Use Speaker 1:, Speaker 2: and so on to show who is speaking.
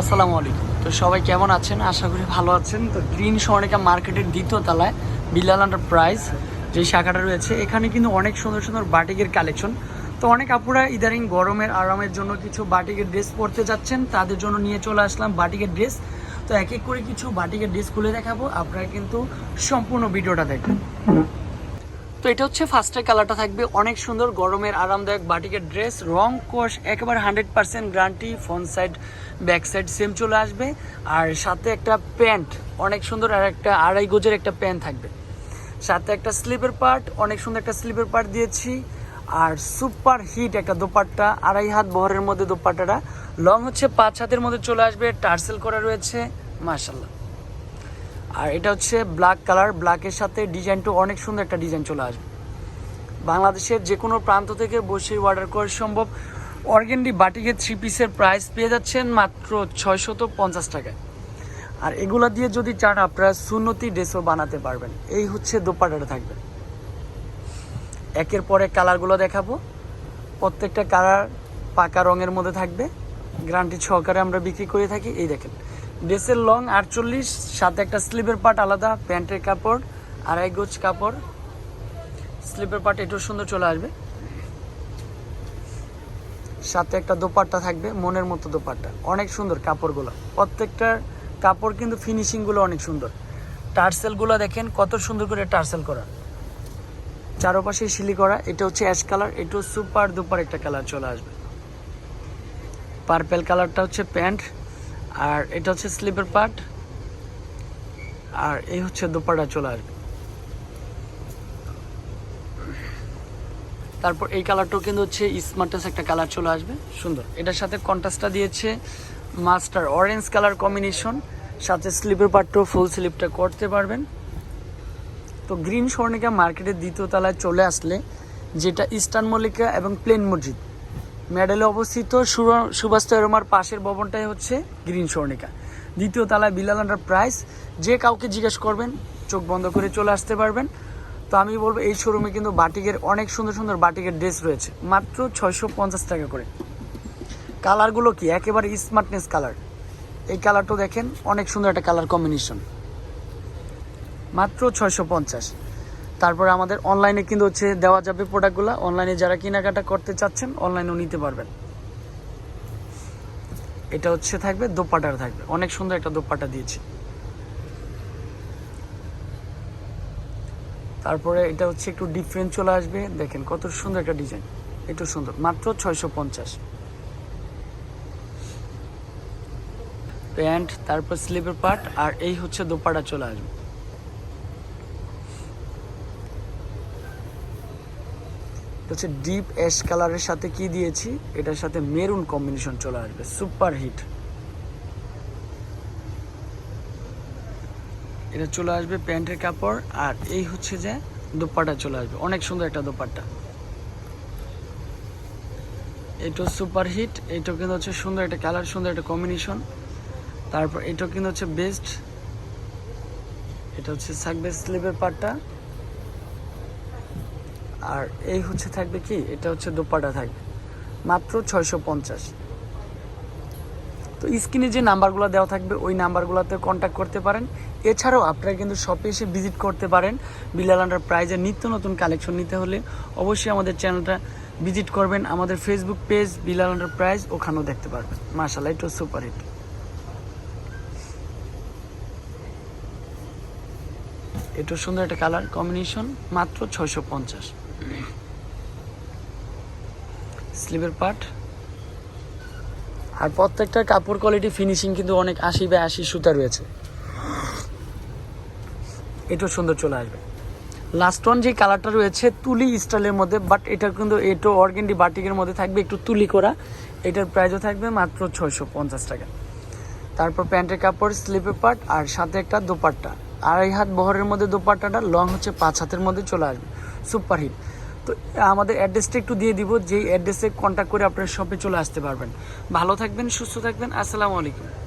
Speaker 1: আসসালামু আলাইকুম। তো সবাই কেমন আছেন? আশা করি ভালো আছেন। তো গ্রিন স্বর্ণিকা মার্কেটের দ্বিতীয় তলায় বিলাল প্রাইস যে শাখাটা রয়েছে, এখানে কিন্তু অনেক সুন্দর সুন্দর বাটিকের কালেকশন। তো অনেক আপুরা ইদারিং গরমের আরামের জন্য কিছু বাটিকের ড্রেস পরতে যাচ্ছেন। তাদের জন্য নিয়ে চলে আসলাম বাটিকের ড্রেস। তো এক এক করে কিছু বাটিকের ড্রেস খুলে দেখাবো। আপনারা কিন্তু সম্পূর্ণ ভিডিওটা দেখবেন। তো এটা হচ্ছে ফার্স্টের কালারটা থাকবে অনেক সুন্দর, গরমের আরামদায়ক বাটিকের ড্রেস, রং কোষ একেবারে hundred percent guarantee front side back side same চলে আসবে। আর সাথে একটা প্যান্ট, অনেক সুন্দর আর একটা আড়াই গোজের একটা প্যান্ট থাকবে। সাথে একটা স্লিপের পার্ট, অনেক সুন্দর একটা স্লিপের পার্ট দিয়েছি। আর সুপার হিট একটা দোপাট্টা, আড়াই হাত বহরের মধ্যে দোপাট্টাটা। লং হচ্ছে পাঁচ হাতের মধ্যে চলে আসবে, টার্সেল করা রয়েছে মার্শাল্লাহ আর এটা হচ্ছে ব্ল্যাক কালার ব্ল্যাকের সাথে ডিজাইনটা অনেক সুন্দর একটা ডিজাইন চলে আসবে। বাংলাদেশের যে কোনো প্রান্ত থেকে বসে অর্ডার করা সম্ভব। অর্গেন্ডি বাটিকের থ্রি পিসের প্রাইস পেয়ে যাচ্ছেন মাত্র ছয়শত পঞ্চাশ টাকায়। আর এগুলো দিয়ে যদি চান আপনারা সুন্নতি ড্রেসও বানাতে পারবেন। এই হচ্ছে দোপাটাটা থাকবে। একের পরে কালারগুলো দেখাবো। প্রত্যেকটা কালার পাকা রঙের মধ্যে থাকবে। গ্যারান্টি সহকারে আমরা বিক্রি করে থাকি। এই দেখেন ড্রেসের লং আটচল্লিশ, সাথে একটা স্লিপের পার্ট আলাদা, প্যান্টের কাপড়, আড়াই গোজ কাপড়। স্লিপের পার্ট এটাও সুন্দর চলে আসবে। সাথে একটা দোপাট্টা থাকবে, মনের মতো দোপাট্টা। অনেক সুন্দর কাপড়গুলো। প্রত্যেকটার কাপড় কিন্তু ফিনিশিংগুলো অনেক সুন্দর। টার্সেলগুলো দেখেন, কত সুন্দর করে টার্সেল করা। চারপাশে শিলি করা, এটা হচ্ছে অ্যাশ কালার এটাও সুপার দুপার একটা কালার চলে আসবে। পার্পেল কালারটা হচ্ছে প্যান্ট। আর এটা হচ্ছে স্লিপের পার্ট। আর এই হচ্ছে দোপাটা চলে আসবে তারপর এই কালারটাও কিন্তু হচ্ছে স্মার্টেস্ট একটা কালার চলে আসবে। সুন্দর। এটার সাথে কন্ট্রাস্টটা দিয়েছে মাস্টার অরেঞ্জ কালার কম্বিনেশন। সাথে স্লিপের পার্টটাও ফুল স্লিপটা করতে পারবেন। তো গ্রিন স্বর্ণিকা মার্কেটের দ্বিতীয় তলায় চলে আসলে, যেটা ইস্টার্ন মল্লিকা এবং প্লেন মসজিদ। মেডেলে অবস্থিত সুভাষ তেরমার পাশের ভবনটাই হচ্ছে গ্রিন স্বর্ণিকা। দ্বিতীয় তালায় বিলাল আন্ডার প্রাইস। যে কাউকে জিজ্ঞেস করবেন, চোখ বন্ধ করে চলে আসতে পারবেন। তো আমি বলব, এই শোরুমে কিন্তু বাটিকের, অনেক সুন্দর সুন্দর বাটিকের ড্রেস রয়েছে। মাত্র ছয়শো পঞ্চাশ টাকা করে। কালারগুলো কি? একেবারে স্মার্টনেস কালার এই কালারটাও দেখেন, অনেক সুন্দর একটা কালার কম্বিনেশন মাত্র ছয়শো পঞ্চাশ। তারপরে আমাদের অনলাইনে কিন্তু হচ্ছে দেওয়া যাবে প্রোডাক্টগুলো অনলাইনে যারা কেনাকাটা করতে চাচ্ছেন অনলাইনেও নিতে পারবেন। এটা হচ্ছে থাকবে দোপাটার থাকবে। অনেক সুন্দর একটা দোপাটা দিয়েছি। তারপরে এটা হচ্ছে একটু ডিফারেন্ট চলে আসবে। দেখেন কত সুন্দর একটা ডিজাইন একটু সুন্দর। মাত্র ছয়শো পঞ্চাশ। প্যান্ট তারপর স্লিপের পার্ট আর এই হচ্ছে দোপাটা চলে আসবে। এটা হচ্ছে ডিপ অ্যাশ কালারের সাথে কি দিয়েছি? এটার সাথে মেরুন কম্বিনেশন চলে আসবে। সুপার হিট এটা চলে আসবে প্যান্টের কাপড়। আর এই হচ্ছে যে দোপাট্টা চলে আসবে। অনেক সুন্দর একটা দোপাট্টা। এটা সুপার হিট এইটাও কিন্তু হচ্ছে সুন্দর একটা কালার সুন্দর একটা কম্বিনেশন তারপর এটা কিন্তু হচ্ছে বেস্ট এটা হচ্ছে থাকবে স্লিপের পার্টটা আর এই হচ্ছে থাকবে কি? এটা হচ্ছে দোপাটা থাকবে। মাত্র ছয়শো পঞ্চাশ। তো স্ক্রিনে যে নাম্বারগুলো দেওয়া থাকবে, ওই নাম্বারগুলোতে কন্ট্যাক্ট করতে পারেন। এছাড়াও আপনারা কিন্তু শপে এসে ভিজিট করতে পারেন। বিলাল আন্ডার প্রাইজের নিত্য নতুন কালেকশন নিতে হলে অবশ্যই আমাদের চ্যানেলটা ভিজিট করবেন। আমাদের Facebook page Bilal under prize ওখানেও দেখতে পারবেন। মার্শাল এটা সুপার হিট এটা সুন্দর একটা কালার কম্বিনেশন মাত্র ছয়শো পঞ্চাশ। স্লিভের পার্ট। আর প্রত্যেকটা কাপড় কোয়ালিটি ফিনিশিং কিন্তু অনেক আশি বা আশি সুতা রয়েছে। এটাও সুন্দর চলে আসবে। লাস্ট ওয়ান যে কালারটা রয়েছে তুলি স্টাইলের মধ্যে বাট এটা কিন্তু এটো অর্গেন্ডি বাটিকের মধ্যে থাকবে একটু তুলি করা। এটার প্রাইসও থাকবে মাত্র ছয়শো পঞ্চাশ টাকা। তারপর প্যান্টের কাপড়, স্লিপের পার্ট আর সাথে একটা দোপাট্টা। আড়াই হাত বহরের মধ্যে দোপাট্টাটা লং হচ্ছে পাঁচ হাতের মধ্যে চলে আসবে। সুপার হিট তো, আমাদের অ্যাড্রেসটা একটু দিয়ে দিব, যেই অ্যাড্রেসে কন্ট্যাক্ট করে আপনার শপে চলে আসতে পারবেন। ভালো থাকবেন, সুস্থ থাকবেন, আসসালামু আলাইকুম।